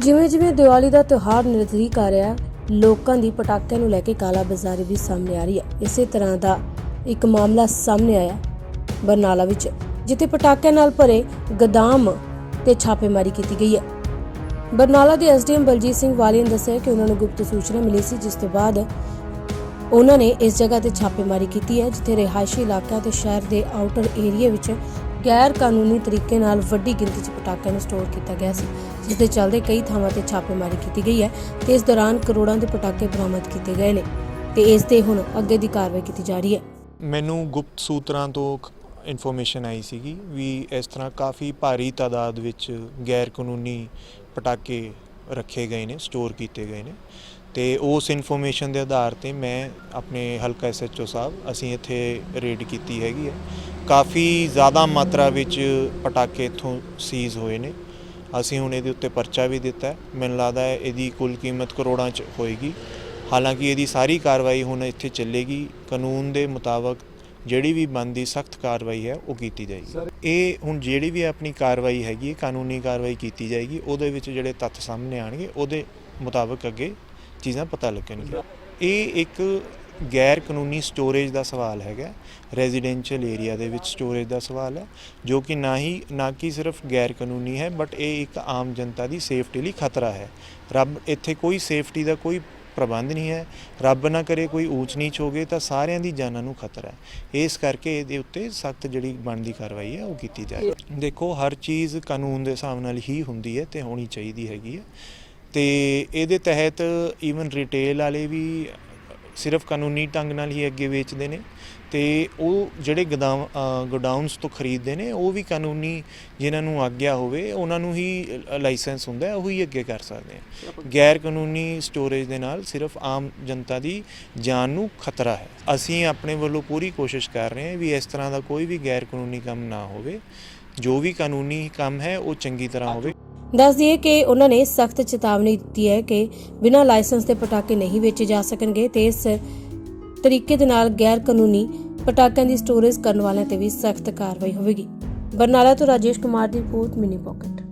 ਜਿਵੇਂ ਜਿਵੇਂ ਦੀਵਾਲੀ ਦਾ ਤਿਉਹਾਰ ਨਜ਼ਦੀਕ ਆ ਰਿਹਾ, ਲੋਕਾਂ ਦੀ ਪਟਾਕਿਆਂ ਨੂੰ ਲੈ ਕੇ ਕਾਲਾ ਬਾਜ਼ਾਰੀ ਵੀ ਸਾਹਮਣੇ ਆ ਰਹੀ ਹੈ। ਇਸੇ ਤਰ੍ਹਾਂ ਦਾ ਇੱਕ ਮਾਮਲਾ ਸਾਹਮਣੇ ਆਇਆ ਬਰਨਾਲਾ ਵਿੱਚ, ਜਿੱਥੇ ਪਟਾਕਿਆਂ ਨਾਲ ਭਰੇ ਗਦਾਮ ਤੇ ਛਾਪੇਮਾਰੀ ਕੀਤੀ ਗਈ ਹੈ। ਬਰਨਾਲਾ ਦੇ ਐਸਡੀਐਮ ਬਲਜੀਤ ਸਿੰਘ ਵਾਲੀ ਨੇ ਦੱਸਿਆ ਕਿ ਉਹਨਾਂ ਨੂੰ ਗੁਪਤ ਸੂਚਨਾ ਮਿਲੀ ਸੀ, ਜਿਸ ਤੋਂ ਬਾਅਦ ਉਹਨਾਂ ਨੇ ਇਸ ਜਗ੍ਹਾ ਤੇ ਛਾਪੇਮਾਰੀ ਕੀਤੀ ਹੈ, ਜਿੱਥੇ ਰਿਹਾਇਸ਼ੀ ਇਲਾਕਿਆਂ ਤੇ ਸ਼ਹਿਰ ਦੇ ਆਊਟਰ ਏਰੀਆ ਵਿੱਚ ਗੈਰ ਕਾਨੂੰਨੀ ਤਰੀਕੇ ਨਾਲ ਵੱਡੀ ਗਿਣਤੀ 'ਚ ਪਟਾਕਿਆਂ ਨੂੰ ਸਟੋਰ ਕੀਤਾ ਗਿਆ ਸੀ ਜਿਸ ਦੇ ਚੱਲਦੇ ਕਈ ਥਾਵਾਂ ਤੇ ਛਾਪੇਮਾਰੀ ਕੀਤੀ ਗਈ ਹੈ ਤੇ ਇਸ ਦੌਰਾਨ ਕਰੋੜਾਂ ਦੇ ਪਟਾਕੇ ਬਰਾਮਦ ਕੀਤੇ ਗਏ ਨੇ ਤੇ ਇਸ ਤੇ ਹੁਣ ਅੱਗੇ ਦੀ ਕਾਰਵਾਈ ਕੀਤੀ ਜਾ ਰਹੀ ਹੈ। ਮੈਨੂੰ ਗੁਪਤ ਸੂਤਰਾਂ ਤੋਂ ਇਨਫੋਰਮੇਸ਼ਨ ਆਈ ਸੀਗੀ ਵੀ ਇਸ ਤਰ੍ਹਾਂ ਕਾਫੀ ਭਾਰੀ ਤਾਦਾਦ ਵਿੱਚ ਗੈਰ ਕਾਨੂੰਨੀ ਪਟਾਕੇ ਰੱਖੇ ਗਏ ਨੇ ਸਟੋਰ ਕੀਤੇ ਗਏ ਨੇ। ਤੇ ਉਸ ਇਨਫੋਰਮੇਸ਼ਨ ਦੇ ਆਧਾਰ ਤੇ ਮੈਂ ਆਪਣੇ ਹਲਕਾ ਐਸਐਚਓ ਸਾਹਿਬ ਅਸੀਂ ਇੱਥੇ ਰੇਡ ਕੀਤੀ ਹੈਗੀ ਹੈ। ਕਾਫੀ ਜ਼ਿਆਦਾ ਮਾਤਰਾ ਵਿੱਚ ਪਟਾਕੇ ਇੱਥੋਂ ਸੀਜ਼ ਹੋਏ ਨੇ। ਅਸੀਂ ਹੁਣ ਇਹਦੇ ਉੱਤੇ ਪਰਚਾ ਵੀ ਦਿੱਤਾ ਮੈਨੂੰ ਲੱਗਦਾ ਹੈ ਇਹਦੀ ਕੁੱਲ ਕੀਮਤ ਕਰੋੜਾਂ ਚ ਹੋਏਗੀ। ਹਾਲਾਂਕਿ ਇਹਦੀ ਸਾਰੀ ਕਾਰਵਾਈ ਹੁਣ ਇੱਥੇ ਚੱਲੇਗੀ। ਕਾਨੂੰਨ ਦੇ ਮੁਤਾਬਕ ਜਿਹੜੀ ਵੀ ਬਣਦੀ ਸਖਤ ਕਾਰਵਾਈ ਹੈ ਉਹ ਕੀਤੀ ਜਾਏਗੀ। ਇਹ ਹੁਣ ਜਿਹੜੀ ਵੀ ਆਪਣੀ ਕਾਰਵਾਈ ਹੈਗੀ ਹੈ, ਕਾਨੂੰਨੀ ਕਾਰਵਾਈ ਕੀਤੀ ਜਾਏਗੀ ਉਹਦੇ ਵਿੱਚ ਜਿਹੜੇ ਤੱਥ ਸਾਹਮਣੇ ਆਣਗੇ ਉਹਦੇ ਮੁਤਾਬਕ ਅੱਗੇ ਚੀਜ਼ਾਂ ਪਤਾ ਲੱਗਣਗੀਆਂ। ਇਹ ਇੱਕ ਗੈਰ ਕਾਨੂੰਨੀ ਸਟੋਰੇਜ ਦਾ ਸਵਾਲ ਹੈਗਾ। ਰੈਜ਼ੀਡੈਂਸ਼ੀਅਲ ਏਰੀਆ ਦੇ ਵਿੱਚ ਸਟੋਰੇਜ ਦਾ ਸਵਾਲ ਹੈ, ਜੋ ਕਿ ਨਾ ਹੀ, ਨਾ ਕਿ ਸਿਰਫ ਗੈਰ ਕਾਨੂੰਨੀ ਹੈ ਬਟ ਇਹ ਇੱਕ ਆਮ ਜਨਤਾ ਦੀ ਸੇਫਟੀ ਲਈ ਖਤਰਾ ਹੈ। ਰੱਬ, ਇੱਥੇ ਕੋਈ ਸੇਫਟੀ ਦਾ ਕੋਈ ਪ੍ਰਬੰਧ ਨਹੀਂ ਹੈ। ਰੱਬ ਨਾ ਕਰੇ ਕੋਈ ਊਚ ਨੀਚ ਹੋ ਗਏ ਤਾਂ ਸਾਰਿਆਂ ਦੀ ਜਾਨਾਂ ਨੂੰ ਖਤਰਾ ਹੈ। ਇਸ ਕਰਕੇ ਇਹਦੇ ਉੱਤੇ ਸਖਤ ਜਿਹੜੀ ਬਣਦੀ ਕਾਰਵਾਈ ਹੈ, ਉਹ ਕੀਤੀ ਜਾਏ ਦੇਖੋ, ਹਰ ਚੀਜ਼ ਕਾਨੂੰਨ ਦੇ ਹਿਸਾਬ ਨਾਲ ਹੀ ਹੁੰਦੀ ਹੈ ਤੇ ਹੋਣੀ ਚਾਹੀਦੀ ਹੈਗੀ ਹੈ। ਤੇ ਇਹਦੇ ਤਹਿਤ ਈਵਨ ਰਿਟੇਲ ਵਾਲੇ ਵੀ ਸਿਰਫ ਕਾਨੂੰਨੀ ਢੰਗ ਨਾਲ ਹੀ ਅੱਗੇ ਵੇਚਦੇ ਨੇ ਤੇ ਉਹ ਜਿਹੜੇ ਗੋਡਾਊਨਸ ਤੋਂ ਖਰੀਦਦੇ ਨੇ ਉਹ ਵੀ ਕਾਨੂੰਨੀ ਜਿਨ੍ਹਾਂ ਨੂੰ ਆਗਿਆ ਹੋਵੇ ਉਹਨਾਂ ਨੂੰ ਹੀ ਲਾਇਸੈਂਸ ਹੁੰਦਾ ਹੈ ਉਹੀ ਅੱਗੇ ਕਰ ਸਕਦੇ ਆ। ਗੈਰ ਕਾਨੂੰਨੀ ਸਟੋਰੇਜ ਦੇ ਨਾਲ ਸਿਰਫ ਆਮ ਜਨਤਾ ਦੀ ਜਾਨ ਨੂੰ ਖਤਰਾ ਹੈ। ਅਸੀਂ ਆਪਣੇ ਵੱਲੋਂ ਪੂਰੀ ਕੋਸ਼ਿਸ਼ ਕਰ ਰਹੇ ਹਾਂ ਵੀ ਇਸ ਤਰ੍ਹਾਂ ਦਾ ਕੋਈ ਵੀ ਗੈਰ ਕਾਨੂੰਨੀ ਕੰਮ ਨਾ ਹੋਵੇ। ਜੋ ਵੀ ਕਾਨੂੰਨੀ ਕੰਮ ਹੈ ਉਹ ਚੰਗੀ ਤਰ੍ਹਾਂ ਹੋਵੇ। ਦੱਸ ਦਈਏ ਕਿ ਉਹਨਾਂ ਨੇ ਸਖਤ ਚੇਤਾਵਨੀ ਦਿੱਤੀ ਹੈ ਕਿ ਬਿਨਾਂ ਲਾਇਸੈਂਸ ਦੇ ਪਟਾਕੇ ਨਹੀਂ ਵੇਚੇ ਜਾ ਸਕਣਗੇ ਤੇ ਇਸ ਤਰੀਕੇ ਦੇ ਨਾਲ ਗੈਰ ਕਾਨੂੰਨੀ ਪਟਾਕਿਆਂ ਦੀ ਸਟੋਰੇਜ ਕਰਨ ਵਾਲਿਆਂ ਤੇ ਵੀ ਸਖਤ ਕਾਰਵਾਈ ਹੋਵੇਗੀ। ਬਰਨਾਲਾ ਤੋਂ ਰਾਜੇਸ਼ ਕੁਮਾਰ ਦੀ ਰਿਪੋਰਟ, ਮਿਨੀ ਪਾਕਟ।